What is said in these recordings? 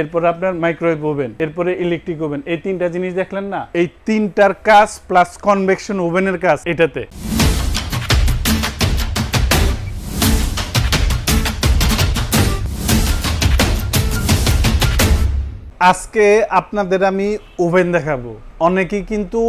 এরপরে আপনার microwave oven এরপরে ইলেকট্রিক ওভেন এই তিনটা জিনিস দেখলেন না? এই তিনটার কাজ প্লাস কনভেকশন ওভেনের কাজ এটাতে। আজকে আপনাদের আমি ওভেন দেখাবো। অনেকেই কিন্তু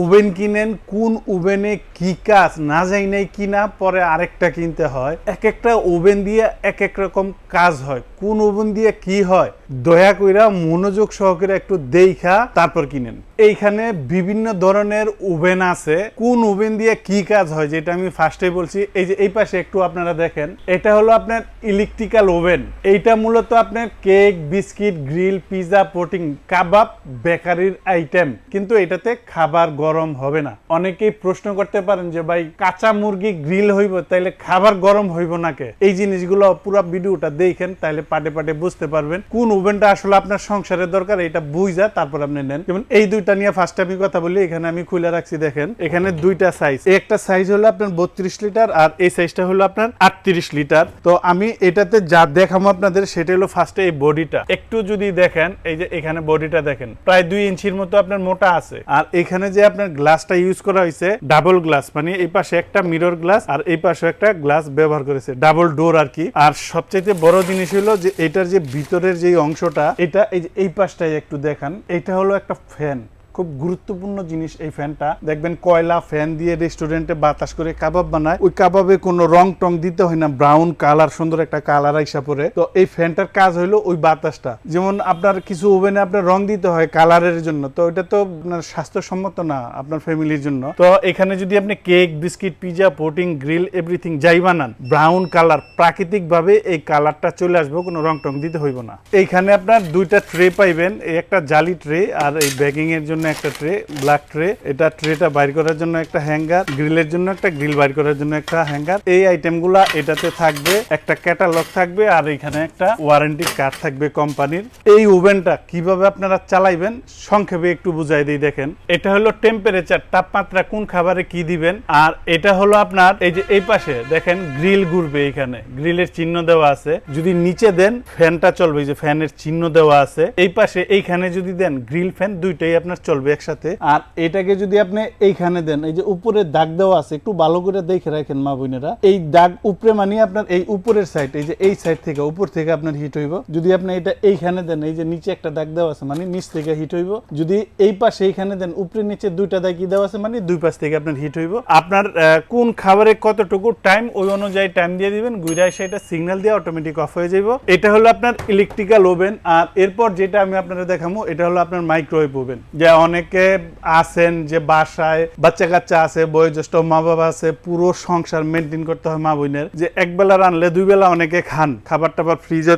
ওভেন কিনেন, কোন ওভেনে কি কাজ না যাই নাই কিনা, পরে আরেকটা কিনতে হয়। এক একটা ওভেন দিয়ে এক এক রকম কাজ হয়। কোন ওভেন দিয়ে কি হয়, দয়া কইরা মনোযোগ সহকারে একটু দেখা, তারপর কিনেন। এইখানে বিভিন্ন ধরনের ওভেন আছে। কোন ওভেন দিয়ে কি কাজ হয়, যেটা আমি ফার্স্টে বলছি, এই যে এই পাশে একটু আপনারা দেখেন, এটা হলো আপনার ইলেকট্রিক্যাল ওভেন এইটা মূলত আপনার cake biscuit grill pizza pudding কাবাব বেকারির আইটেম কিন্তু এটাতে খাবার গরম হবে না। অনেকেই প্রশ্ন করতে পারেন যে, ভাই, কাঁচা মুরগি গ্রিল হইব, তাইলে খাবার গরম হইব নাকে এই জিনিসগুলো পুরো ভিডিওটা দেখেন, তাইলে পাটে পাটে বুঝতে পারবেন কোন ওভেনটা আসলে আপনার সংসারের দরকার, এটা বুঝা তারপর আপনি নেন। যেমন এই দুইটা নিয়ে ফার্স্ট আমি কথা বলি, এখানে আমি খুলে রাখছি, দেখেন। এখানে দুইটা সাইজ একটা সাইজ হলো আপনার বত্রিশ লিটার আর এই সাইজটা হলো আপনার আটত্রিশ লিটার। তো আমি এটাতে যা দেখাবো আপনাদের সেটা হলো ফার্স্টে এই বডিটা একটু যদি দেখেন, এই যে এখানে বডিটা দেখেন, প্রায় দুই ইঞ্চির মতো আপনার মোটা আছে। আর এখানে যে আপনার গ্লাসটা ইউজ করা হয়েছে ডাবল গ্লাস মানে এই পাশে একটা মিরর গ্লাস আর এই পাশে একটা গ্লাস ব্যবহার করেছে ডাবল ডোর আর কি। আর সবচেয়ে বড় জিনিস হলো যে, এটার যে ভিতরের যে অংশটা, এটা এই পাশটাই একটু দেখান, এটা হলো একটা ফ্যান খুব গুরুত্বপূর্ণ জিনিস এই ফ্যানটা। দেখবেন কয়লা ফ্যান দিয়ে রেস্টুরেন্টে বাতাস করে কাবাব বানায়। ওই কাবাবে কোনো রং টং দিতে হয় না ব্রাউন কালার সুন্দর একটা কালার আইসা পরে তো এই ফ্যানটার কাজ হলো ওই বাতাসটা। যেমন আপনার কিছু ওভেনে আপনার রং দিতে হয় কালারের জন্য, তো এটা তো আপনার স্বাস্থ্যসম্মত না আপনার ফ্যামিলির জন্য। তো এখানে যদি আপনি cake biscuit pizza pudding grill everything যাই বানান ব্রাউন কালার প্রাকৃতিক ভাবে এই কালারটা চলে আসবে, কোনো রং টং দিতে হইব না। এইখানে আপনার দুইটা ট্রে পাইবেন, এই একটা জালি ট্রে আর এই ব্যাগিং এর জন্য একটা ট্রে ব্ল্যাক ট্রে এটা ট্রেটা বাইর করার জন্য একটা হ্যাঙ্গার গ্রিলের জন্য একটা গ্রিল বাইর করার জন্য একটা হ্যাঙ্গার এই আইটেমগুলা এটাতে থাকবে, একটা ক্যাটালগ থাকবে আর এখানে একটা ওয়ারেন্টি কার্ড থাকবে কোম্পানির এই ওভেনটা কীভাবে আপনারা চালাইবেন, সংক্ষেপে একটু বুঝাই দিই, দেখেন। এটা হলো টেম্পারেচার তাপমাত্রা কোন খাবারে কি দিবেন। আর এটা হলো আপনার, এই যে এই পাশে, দেখেন গ্রিল ঘুরবে এখানে। গ্রিলের চিহ্ন দেওয়া আছে। যদি নিচে দেন ফ্যানটা চলবে যে ফ্যানের চিহ্ন দেওয়া আছে। এই পাশে, এইখানে যদি দেন গ্রিল ফ্যান দুইটাই আপনার চলবে। একসাথে। আর এটাকে যদি আপনি এইখানে দেন, এই যে উপরে দাগ দেওয়া আছে, একটু ভালো করে দেখে রাখেন মা বোনেরা। এই দাগ উপরে মানে আপনার এই উপরের সাইড এই যে এই সাইড থেকে, উপর থেকে আপনার হিট হইব। যদি আপনি এটা এইখানে দেন, এই যে নিচে একটা দাগ দেওয়া আছে মানে নিচ থেকে হিট হইব। যদি এই পাশে এইখানে দেন, উপরে নিচে দুইটা দাগ দেওয়া আছে মানে দুই পাশ থেকে আপনার হিট হইব। আপনার কোন খাবারে কতটুকু টাইম ওই অনুযায়ী টাইম দিয়ে দিবেন গুইরা এসে এটা সিগন্যাল দিয়ে অটোমেটিক অফ হয়ে যাইব। এটা হলো আপনার ইলেকট্রিক্যাল ওভেন আর এরপর যেটা আমি আপনাদের দেখাবো এটা হলো আপনার মাইক্রোওয়েভ ওভেন যে অনেকে আছেন যে বাসায় বাচ্চা কাচ্চা আছে, বয়োজ্যেষ্ঠ মা বাবা আছে, পুরো সংসার মেনটেন করতে হয় মা বোনের যে এক বেলা রানলে দুই বেলা অনেকে খান। খাবার টাবার ফ্রিজে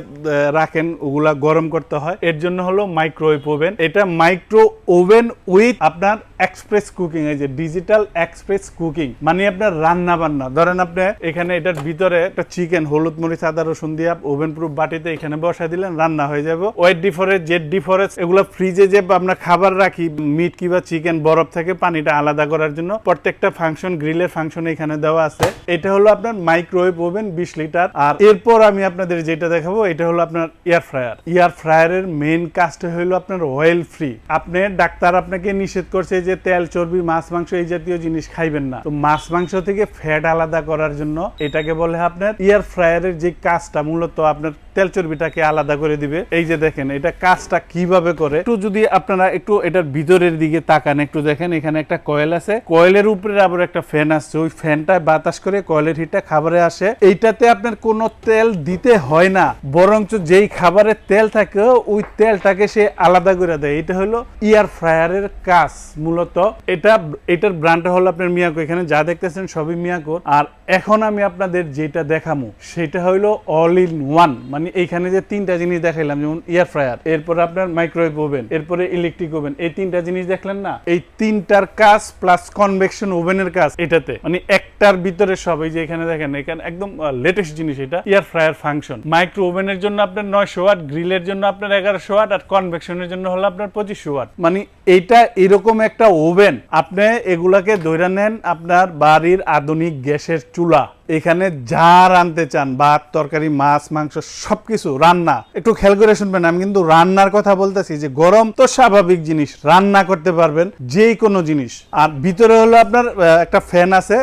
রাখেন, ওগুলা গরম করতে হয়। এর জন্য হলো মাইক্রোওয়েভ ওভেন এটা মাইক্রো ওভেন উইথ আপনার এক্সপ্রেস কুকিং, এই যে ডিজিটাল এক্সপ্রেস কুকিং মানে আপনার রান্না বান্না। ধরেন আপনি এখানে এটার ভিতরে একটা চিকেন, হলুদ মরিচ, আদা, রসুন দিয়ে ওভেন প্রুফ বাটিতে এখানে বসাই দিলেন, রান্না হয়ে যাবে। ওয়েট ডিফরেন্স জেড ডিফরেন্স, এগুলো ফ্রিজে যে আমরা খাবার রাখি, মিট কিংবা চিকেন বরফ থেকে পানিটা আলাদা করার জন্য, প্রত্যেকটা ফাংশন, গ্রিলের ফাংশন এখানে দেওয়া আছে। এটা হলো আপনার মাইক্রোওয়েভ ওভেন বিশ লিটার, আর এরপর আমি আপনাদের যেটা দেখাবো, এটা হলো আপনার এয়ার ফ্রায়ার। এয়ার ফ্রায়ারের মেন কাজটা হলো আপনার অয়েল ফ্রি আপনি ডাক্তার আপনাকে নিষেধ করছে যে তেল, চর্বি, মাছ, মাংস এই জাতীয় জিনিস খাইবেন না। তো মাছ, মাংস থেকে ফ্যাট আলাদা করার জন্য এটাকে বলে আপনার এয়ার ফ্রায়ারের যে কাজটা, মূলত আপনার তেল চর্বিটাকে আলাদা করে দিবে। এই যে দেখেন, এটা কাজটা কীভাবে করে? একটু যদি আপনারা একটু এটার ভিতরের দিকে তাকান, একটু দেখেন, এখানে একটা কয়েল আছে। কয়েলের উপরে আবার একটা ফ্যান আসছে। ওই ফ্যানটায় বাতাস করে কয়েলের হিটটা খাবারে আসে। এইটাতে আপনার কোনো তেল দিতে হয় না, বরঞ্চ যেই খাবারের তেল থাকে, ওই তেলটাকে সে আলাদা করে দেয়। এটা হলো ইয়ার ফ্রায়ারের কাজ মূলত। এটা, এটার ব্র্যান্ডটা হলো আপনার মিয়াকো এখানে যা দেখতেছেন সবই মিয়াকো আর এখন আমি আপনাদের যেটা দেখামু, সেটা হলো অল ইন ওয়ান মানে এইখানে যে তিনটা জিনিস দেখাইলাম, যেমন এয়ার ফ্রায়ার এরপর আপনার মাইক্রোওয়েভ ওভেন এরপরে ইলেকট্রিক ওভেন এই তিনটা জিনিস দেখলেন না? এই তিনটার কাজ প্লাস কনভেকশন ওভেনের কাজ এটাতে। মানে একটার ভিতরে সব, এই যে এখানে দেখেন, এখানে একদম লেটেস্ট জিনিস এটা এয়ার ফ্রায়ার ফাংশন মাইক্রো ওভেনের জন্য আপনার নয়শো ওয়াট গ্রিলের জন্য আপনার এগারোশো ওয়াট, আর কনভেকশনের জন্য হলো আপনার পঁচিশশো ওয়াট। মানে এইটা এরকম একটা ওভেন আপনি এগুলাকে ধরে নেন আপনার বাড়ির আধুনিক গ্যাসের চুলা। এখানে যা রানতে চান, ভাত, তরকারি, মাছ, মাংস, সবকিছু, রান্না। একটু খেয়াল করে শুনবেন, আমি কিন্তু রান্নার কথা বলতেছি যে গরম তো স্বাভাবিক জিনিস, রান্না করতে পারবেন যে কোনো জিনিস। আর ভিতরে হলো আপনার একটা ফ্যান আছে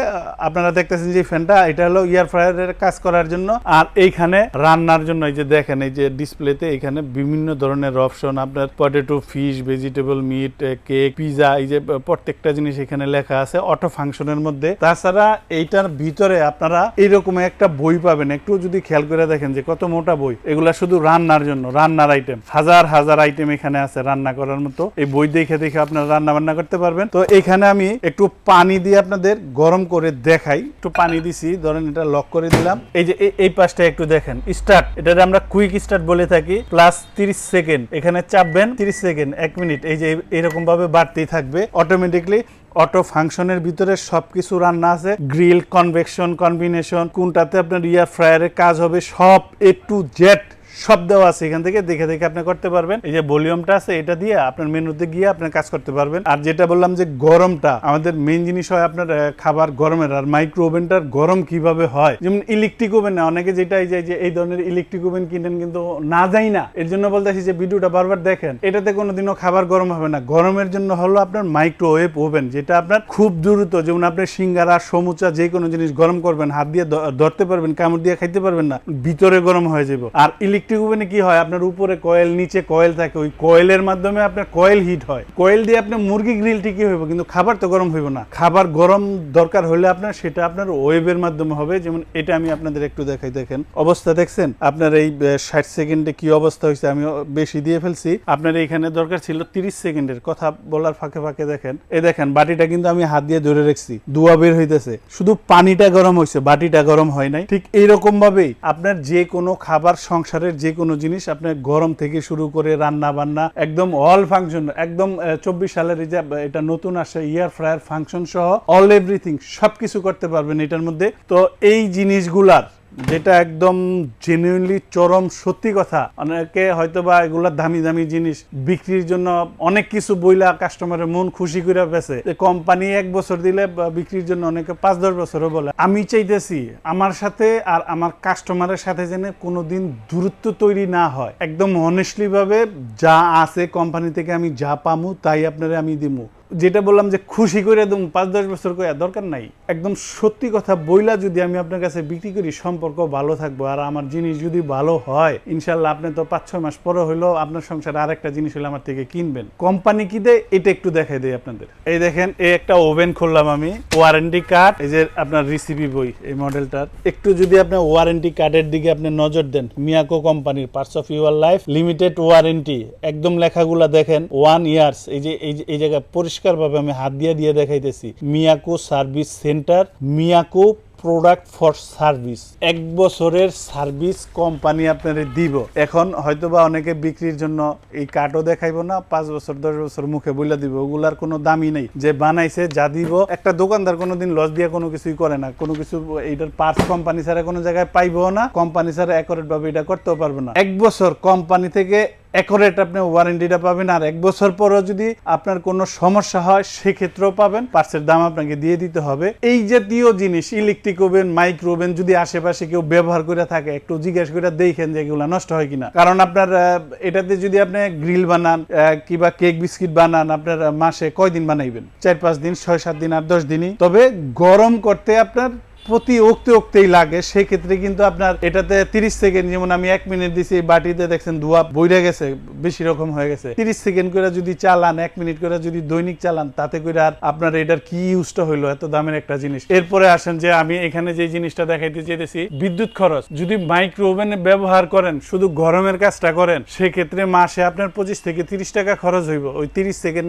আপনারা দেখতেছেন যে ফ্যানটা, এটা হলো ইয়ার ফ্রায়ারের কাজ করার জন্য। আর এইখানে রান্নার জন্য এই যে দেখেন, এই যে ডিসপ্লেতে এখানে বিভিন্ন ধরনের অপশন আপনার potato fish vegetable meat cake pizza এই যে প্রত্যেকটা জিনিস এখানে লেখা আছে অটো ফাংশনের মধ্যে। তাছাড়া এইটার ভিতরে আপনারা এইরকম একটা বই পাবেন। একটু যদি খেয়াল করে দেখেন যে কত মোটা বই। এগুলা শুধু রান্নার জন্য, রান্নার আইটেম হাজার হাজার আইটেম এখানে আছে রান্না করার মতো। এই বই দেখে দেখে আপনারা রান্না বান্না করতে পারবেন। তো এখানে আমি একটু পানি দিয়ে আপনাদের গরম করে দেখাই। একটু পানি দিছি, ধরেন এটা লক করে দিলাম। এই যে এই- এই পাশটা একটু দেখেন। স্টার্ট এটা আমরা কুইক স্টার্ট বলে থাকি। প্লাস তিরিশ সেকেন্ড এখানে চাপবেন, তিরিশ সেকেন্ড এক মিনিট এই যে এরকম ভাবে বাড়তেই থাকবে। অটোমেটিকলি অটো ফাংশনের ভিতরে সবকিছু রান্না আছে। গ্রিল কনভেকশন কম্বিনেশন কোনটাতে আপনার ইয়ার ফ্রায়ারের কাজ হবে, সব এ টু জেড সব দেওয়া আছে এখান থেকে, দেখে দেখে আপনি করতে পারবেন। এই যে ভলিউমটা আছে, এটা দিয়ে আপনার মেনুতে গিয়ে আপনার কাজ করতে পারবেন। আর যেটা বললাম যে গরমটা, আমাদের মেইন জিনিস হয় আপনার খাবার গরমের, আর মাইক্রো ওভেনটার গরম কীভাবে হয়? যেমন ইলেকট্রিক ওভেন না, অনেকে যেটা এই যে- এই ধরনের ইলেকট্রিক ওভেন কিনেন কিন্তু না যাই না। এর জন্য বলতেছি যে, ভিডিওটা বারবার দেখেন, এটাতে কোনোদিনও খাবার গরম হবে না। গরমের জন্য হলো আপনার মাইক্রোওয়েভ ওভেন যেটা আপনার খুব দ্রুত, যেমন আপনার সিঙ্গারা, সমুচা, যে কোনো জিনিস গরম করবেন, হাত দিয়ে ধরতে পারবেন, কামড় দিয়ে খাইতে পারবেন না, ভিতরে গরম হয়ে যাবে। আর ইলেকট্রিক ওভেনে কি হয়, আপনার উপরে কয়েল নিচে কয়েল থাকে, ওই কয়েলের মাধ্যমে আপনার কয়েল হিট হয়। কয়েল দিয়ে আপনার মুরগি গ্রিল ঠিকই হইব? কিন্তু খাবার তো গরম হইব না। খাবার গরম দরকার হলে আপনার সেটা আপনার ওয়েবের মাধ্যমে হবে। যেমন এটা আমি আপনাদের একটু দেখাই, দেখেন। অবস্থা দেখছেন? আপনার এই ষাট সেকেন্ডে কি অবস্থা হয়েছে আমি বেশি দিয়ে ফেলছি। আপনার এইখানে দরকার ছিল তিরিশ সেকেন্ডের কথা বলার ফাঁকে ফাঁকে দেখেন। এই দেখেন, বাটিটা কিন্তু আমি হাত দিয়ে ধরে রাখছি। দুয়া বের হইতেছে। শুধু পানিটা গরম হয়েছে বাটিটা গরম হয় নাই। ঠিক এইরকম ভাবেই আপনার যে কোনো খাবার সংসারের যে কোনো জিনিস আপনার গরম থেকে শুরু করে রান্না বান্না, একদম অল ফাংশন একদম চব্বিশ সালের যে এটা নতুন আসে ইয়ার ফ্রায়ার ফাংশন সহ অল এভরিথিং সবকিছু করতে পারবেন এটার মধ্যে। তো এই জিনিসগুলার যেটা একদম জেনুইনলি চরম সত্যি কথা। অনেকে হয়তো বা এগুলা দামি দামি জিনিস বিক্রির জন্য অনেক কিছু বইলা কাস্টমারের মন খুশি করে পেছে কোম্পানি এক বছর দিলে বিক্রির জন্য অনেকে পাঁচ দশ বছরও বলে। আমি চাইতেছি আমার সাথে আর আমার কাস্টমারের সাথে যেন কোনোদিন দূরত্ব তৈরি না হয়। একদম অনেস্টলি ভাবে যা আছে কোম্পানি থেকে আমি যা পামু তাই আপনারা আমি দিমু। যেটা বললাম যে খুশি করে দেবো, পাঁচ দশ বছর করে দরকার নাই। একদম সত্যি কথা বইলা যদি আমি আপনার কাছে বিক্রি করি, সম্পর্ক ভালো থাকব আর আমার জিনিস যদি ভালো হয়, ইনশাল্লাহ আপনি তো পাঁচ, ছয় মাস পরে হইলেও আপনার সংসারে আর একটা জিনিস হলে আমার থেকে কিনবেন। কোম্পানি কি দেয়? এটা একটু দেখাই দেয় আপনাদের। এই দেখেন, এই একটা ওভেন খুললাম আমি, ওয়ারেন্টি কার্ড, এই যে আপনার রিসিপি বই, এই মডেলটার। একটু যদি আপনার ওয়ারেন্টি কার্ডের দিকে আপনি নজর দেন, মিয়াকো কোম্পানির parts of your life limited warranty একদম লেখাগুলা দেখেন ওয়ান ইয়ার্স এই যে, এই জায়গায় পরিষ্কারভাবে আমি হাত দিয়ে দিয়ে দেখাইতেছি। Miyako service centre, Miyako product for service. এক বছরের সার্ভিস কোম্পানি আপনারে দিব। এখন হয়তোবা অনেকে বিক্রির জন্য এই কার্ডও দেখাইবো না, পাঁচ বছর, দশ বছর মুখে বইলা দিব। ওগুলার কোনো দামই নেই। যে বানাইছে, যা দিব, একটা দোকানদার কোনোদিন লস দিয়ে কোনো কিছুই করে না। কোনো কিছু এইটার পার্টস কোম্পানি ছাড়া কোনো জায়গায় পাইবো না। কোম্পানি ছাড়া অ্যাকোরেট ভাবে এটা করতেও পারবে না। এক বছর কোম্পানি থেকে অ্যাকোরেট আপনি ওয়ারেন্টিটা পাবেন আর এক বছর পরও যদি আপনার কোনো সমস্যা হয়, সেক্ষেত্রেও পাবেন। পার্সের দাম আপনাকে দিয়ে দিতে হবে। এই জাতীয় জিনিস ইলেকট্রিক ওভেন মাইক্রো ওভেন যদি আশেপাশে কেউ ব্যবহার করে থাকে, একটু জিজ্ঞেস করে দেখেন যে এগুলো নষ্ট হয় কিনা। কারণ আপনার এটাতে যদি আপনি গ্রিল বানান কিংবা কেক বিস্কিট বানান, আপনার মাসে কয়দিন বানাইবেন? চার, পাঁচ দিন, ছয়, সাত দিন আর দশ দিনই। তবে গরম করতে আপনার প্রতি ওক্তে ওক্তেই লাগে, সেক্ষেত্রে কিন্তু আপনার এটাতে তিরিশ সেকেন্ড, যেমন আমি এক মিনিট দিছি, বাটিতে দেখছেন ধোয়া বইরে গেছে, বেশি রকম হয়ে গেছে। তিরিশ সেকেন্ড করে যদি চালান, এক মিনিট করে যদি দৈনিক চালান, তাতে করে আর আপনার এটার কি ইউজটা হইল, এত দামের একটা জিনিস। এরপরে আসেন যে আমি এখানে যে জিনিসটা দেখাইতে চেয়েছি বিদ্যুৎ খরচ। যদি মাইক্রো ওভেনে ব্যবহার করেন, শুধু গরমের কাজটা করেন, সেক্ষেত্রে মাসে আপনার পঁচিশ থেকে তিরিশ টাকা খরচ হইব। ওই তিরিশ সেকেন্ড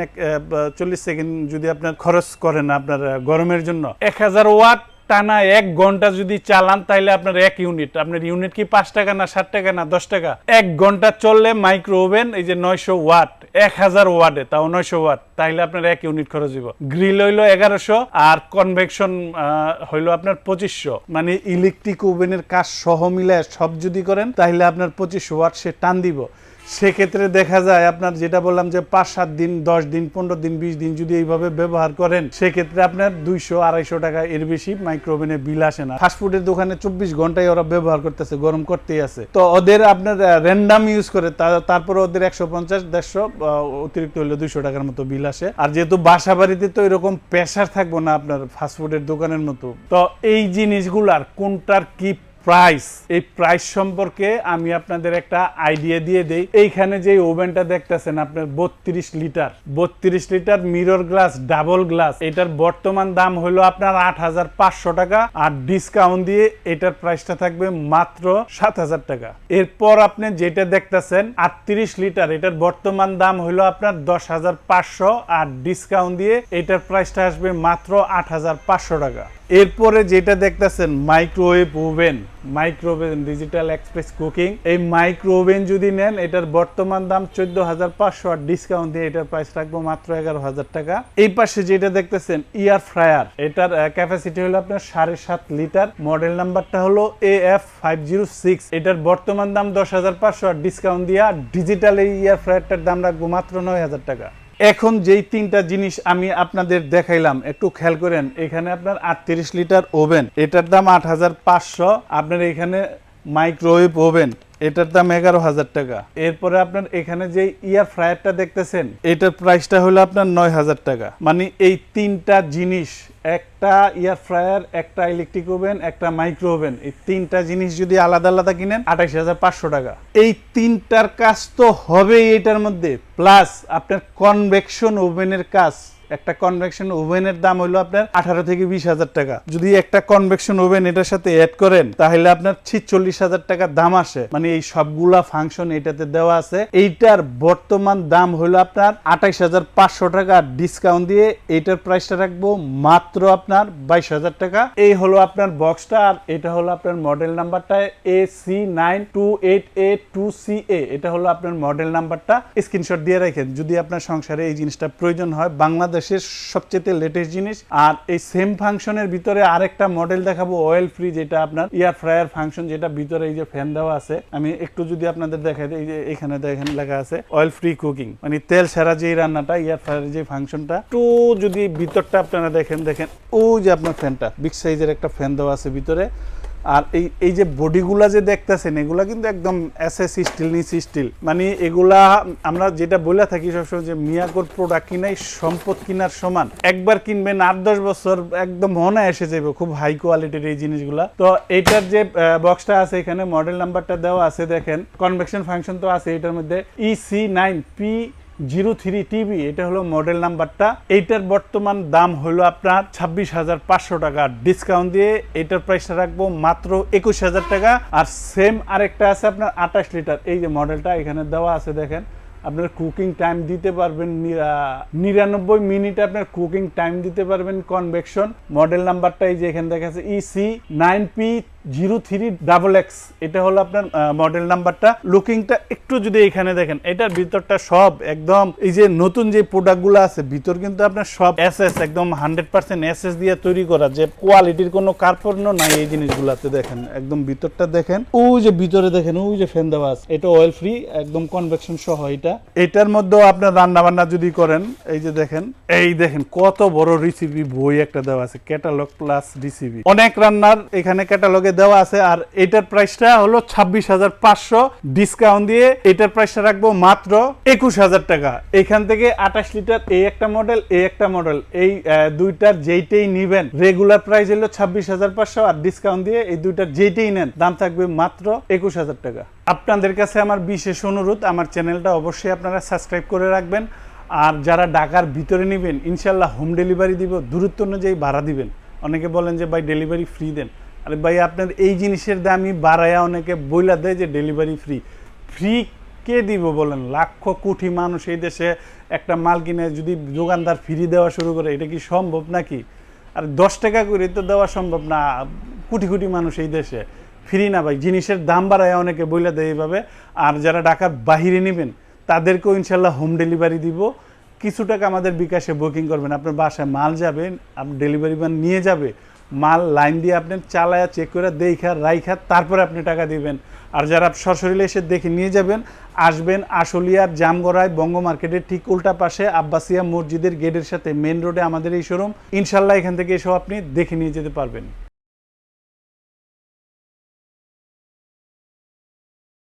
চল্লিশ সেকেন্ড যদি আপনার খরচ করেন আপনার গরমের জন্য, এক হাজার ওয়াট টানা এক ঘণ্টা যদি চালান তাহলে আপনার এক ইউনিট আপনার ইউনিট কি পাঁচ টাকা না ষাট টাকা না দশ টাকা? এক ঘণ্টা চললে মাইক্রো ওভেন এই যে নয়শো ওয়াট, এক হাজার ওয়াটে, তাও নয়শো ওয়াট তাহলে আপনার এক ইউনিট খরচ হইব। গ্রিল হইল এগারোশো, আর কনভেকশন হইল আপনার পঁচিশশো। মানে ইলেকট্রিক ওভেনের কাজ সহ মিলে সব যদি করেন তাহলে আপনার পঁচিশশো ওয়াট সে টান দিব। সেক্ষেত্রে দেখা যায় আপনার যেটা বললাম যে পাঁচ, সাত দিন, দশ দিন, পনেরো দিন, বিশ দিন যদি এইভাবে ব্যবহার করেন, সেক্ষেত্রে আপনার দুইশো, আড়াইশো টাকা এর বেশি মাইক্রোওভেনে বিল আসে না। ফাস্টফুডের দোকানে চব্বিশ ঘন্টায় ওরা ব্যবহার করতেছে, গরম করতেই আছে। তো ওদের আপনার র্যান্ডাম ইউজ করে তারপরে ওদের একশো পঞ্চাশ, দেড়শো অতিরিক্ত হলে দুইশো টাকার মতো বিল আসে। আর যেহেতু বাসা বাড়িতে তো এরকম প্রেশার থাকব না আপনার ফাস্টফুডের দোকানের মতো, তো এই জিনিসগুলার কোনটার কি প্রাইস এই প্রাইস সম্পর্কে আমি আপনাদের একটা আইডিয়া দিয়ে দেই। এইখানে যে ওভেনটা দেখতেছেন, আপনার বত্রিশ লিটার। বত্রিশ litre mirror glass double glass এটার বর্তমান দাম হলো আপনার আট হাজার পাঁচশো টাকা আর ডিসকাউন্ট দিয়ে এটার প্রাইসটা থাকবে মাত্র সাত হাজার টাকা। এরপর আপনি যেটা দেখতেছেন, আটত্রিশ লিটার, এটার বর্তমান দাম হলো আপনার দশ হাজার পাঁচশো আর ডিসকাউন্ট দিয়ে এটার প্রাইসটা আসবে মাত্র আট হাজার পাঁচশো টাকা। এরপরে যেটা দেখতেছেন microwave oven micro oven digital express cooking এই মাইক্রোওভেন যদি নেন, এটার বর্তমান দাম চোদ্দ হাজার পাঁচশো আর ডিসকাউন্ট দিয়ে এটার প্রাইস রাখব মাত্র এগারো হাজার টাকা। এই পাশে যেটা দেখতেছেন ইয়ার ফ্রায়ার এটার ক্যাপাসিটি হলো আপনার সাড়ে সাত লিটার। মডেল নাম্বারটা হলো A F five zero six এটার বর্তমান দাম দশ হাজার পাঁচশো আর ডিসকাউন্ট দিয়ে ডিজিটাল এই ইয়ার ফ্রায়ারটার দাম রাখব মাত্র নয় হাজার টাকা। এখন যেই তিনটা জিনিস আমি আপনাদের দেখাইলাম, একটু খেয়াল করেন, এখানে আপনার আটত্রিশ লিটার ওভেন, এটার দাম আট হাজার পাঁচশো, আপনার এখানে মাইক্রোওয়েভ ওভেন। এটার দাম এগারো হাজার টাকা। এরপরে আপনার এখানে যে ইয়ার ফ্রায়ারটা দেখতেছেন, এটার প্রাইসটা হলো আপনার নয় হাজার টাকা। মানে এই তিনটা জিনিস, একটা ইয়ার ফ্রায়ার, একটা ইলেকট্রিক ওভেন, একটা মাইক্রো ওভেন, এই তিনটা জিনিস যদি আলাদা আলাদা কিনেন, আঠাইশ হাজার পাঁচশো টাকা। এই তিনটার কাজ তো হবেই এটার মধ্যে। প্লাস আপনার কনভেকশন ওভেনের কাজ একটা কনভেকশন ওভেনের দাম হলো আপনার আঠারো থেকে বিশ হাজার টাকা। যদি একটা কনভেকশন ওভেন এটার সাথে অ্যাড করেন, তাহলে আপনার ছিচল্লিশ হাজার টাকা দাম আসে। মানে এই সবগুলা ফাংশন এটাতে দেওয়া আছে। এইটার বর্তমান দাম হলো আপনার আঠাইশ হাজার পাঁচশো টাকা। ডিসকাউন্ট দিয়ে এইটার প্রাইসটা রাখব মাত্র আপনার বাইশ হাজার টাকা। এই হলো আপনার বক্সটা আর এটা হলো আপনার মডেল নাম্বারটা A C nine two eight A two C A এটা হলো আপনার মডেল নাম্বারটা স্ক্রিনশট দিয়ে রাখেন। যদি আপনার সংসারে এই জিনিসটা প্রয়োজন হয় বাংলাদেশের সবচেয়ে লেটেস্ট জিনিস। আর এই সেম ফাংশনের ভিতরে আরেকটা মডেল দেখাবো অয়েল ফ্রি যেটা আপনার ইয়ার ফ্রায়ার ফাংশন যেটা ভিতরে এই যে ফ্যান দেওয়া আছে। আমি একটু যদি আপনাদের দেখাই এই যে এখানে দেখেন লেখা আছে অয়েল ফ্রি কুকিং মানে তেল ছাড়া যে রান্নাটা ইয়ার ফ্রায়ার যে ফাংশনটা একটু যদি ভিতরটা আপনারা দেখেন দেখেন ও যে আপনার ফ্যানটা বিগ সাইজের একটা ফ্যান দেওয়া আছে ভিতরে। আর এই এই যে বডিগুলা যে দেখতেছেন, এগুলা কিন্তু একদম এসএস স্টিল নিচ স্টিল মানে এগুলা আমরা যেটা বলে থাকি সবসময় যে মিয়াকোর প্রোডাক্ট কিনাই, সম্পদ কিনার সমান। একবার কিনবেন, আট দশ বছর একদম মনে এসে যাবে খুব হাই কোয়ালিটির এই জিনিসগুলা। তো এইটার যে বক্সটা আছে এখানে মডেল নাম্বারটা দেওয়া আছে, দেখেন। কনভেকশন ফাংশন তো আছে এটার মধ্যে। E C nine P zero three TV, এটা হলো মডেল নাম্বারটা। এইটার বর্তমান দাম হলো আপনার ছাব্বিশ হাজার পাঁচশো টাকা। ডিসকাউন্ট দিয়ে এটার প্রাইসটা রাখব মাত্র একুশ হাজার টাকা। আর সেম আরেকটা আছে আপনার আঠাশ লিটার। এই যে মডেলটা এখানে দেওয়া আছে দেখেন, আপনার কুকিং টাইম দিতে পারবেন নিরানব্বই মিনিট আপনার কুকিং টাইম দিতে পারবেন কনভেকশন মডেল নাম্বারটা এই যে এখানে দেখা যাচ্ছে EC nine P zero three double X এটা হলো আপনার মডেল নাম্বারটা লুকিংটা একটু যদি এখানে দেখেন, এটার ভিতরটা সব একদম, এই যে নতুন যে প্রোডাক্টগুলো আছে, ভিতর কিন্তু আপনার সব এস এস একদম হান্ড্রেড পার্সেন্ট এস এস দিয়ে তৈরি করা, যে কোয়ালিটির কোনো কার্পণ্য নাই এই জিনিসগুলাতে দেখেন, একদম ভিতরটা দেখেন। ওই যে ভিতরে দেখেন, ওই যে ফ্যান দেওয়া আছে, এটা অয়েল ফ্রি একদম কনভেকশন সহ এটা। এটার মধ্যেও আপনার রান্না বান্না যদি করেন, এই যে দেখেন, এই দেখেন কত বড় রিসিপি বই একটা দেওয়া আছে ক্যাটালগ প্লাস রিসিপি অনেক রান্নার এখানে ক্যাটালগে দেওয়া আছে, আর এটার প্রাইসটা হলো ছাব্বিশ হাজার পাঁচশো। ডিসকাউন্ট দিয়ে এটার প্রাইসটা রাখব মাত্র একুশ হাজার টাকা। এখান থেকে আঠাশ লিটার এই একটা মডেল এই একটা মডেল এই দুইটার যেইটাই নিবেন রেগুলার প্রাইস হলো ছাব্বিশ হাজার পাঁচশো, আর ডিসকাউন্ট দিয়ে এই দুইটার যেইটাই নেন, দাম থাকবে মাত্র একুশ হাজার টাকা। আপনাদের কাছে আমার বিশেষ অনুরোধ, আমার চ্যানেলটা অবশ্যই আপনারা সাবস্ক্রাইব করে রাখবেন, আর যারা ঢাকার ভিতরে নেবেন ইনশাল্লাহ হোম ডেলিভারি দিব, দূরত্ব অনুযায়ী ভাড়া দিবেন। অনেকে বলেন যে, ভাই ডেলিভারি ফ্রি দেন। আরে ভাই, আপনার এই জিনিসের দামই বাড়ায়া অনেকে বইলা দেয় যে ডেলিভারি ফ্রি ফ্রি কে দিব বলেন? লাখ কোটি মানুষ এই দেশে একটা মাল কিনে যদি দোকানদার ফ্রি দেওয়া শুরু করে, এটা কি সম্ভব নাকি? আর দশ টাকা করে তো দেওয়া সম্ভব না, কোটি কোটি মানুষ এই দেশে। ফ্রি না ভাই, জিনিসের দাম বাড়ায় অনেকে বইলা দেয় এইভাবে। আর যারা ঢাকার বাহিরে নেবেন, তাদেরকেও ইনশাল্লাহ হোম ডেলিভারি দিব। কিছু টাকা আমাদের বিকাশে বুকিং করবেন। আপনার বাসায় মাল যাবে, আপনি ডেলিভারি ম্যান নিয়ে যাবে। মাল লাইন দিয়ে আপনি চালায়া চেক করে দেখা, রাইখা, তারপরে আপনি টাকা দিবেন। আর যারা সশরীরে এসে দেখে নিয়ে যাবেন, আসবেন আশুলিয়ার জামগড়ায় বঙ্গ মার্কেটের ঠিক উল্টা পাশে আব্বাসিয়া মসজিদের গেটের সাথে মেন রোডে আমাদের এই শোরুম ইনশাল্লাহ এখান থেকে এসেও আপনি দেখে নিয়ে যেতে পারবেন।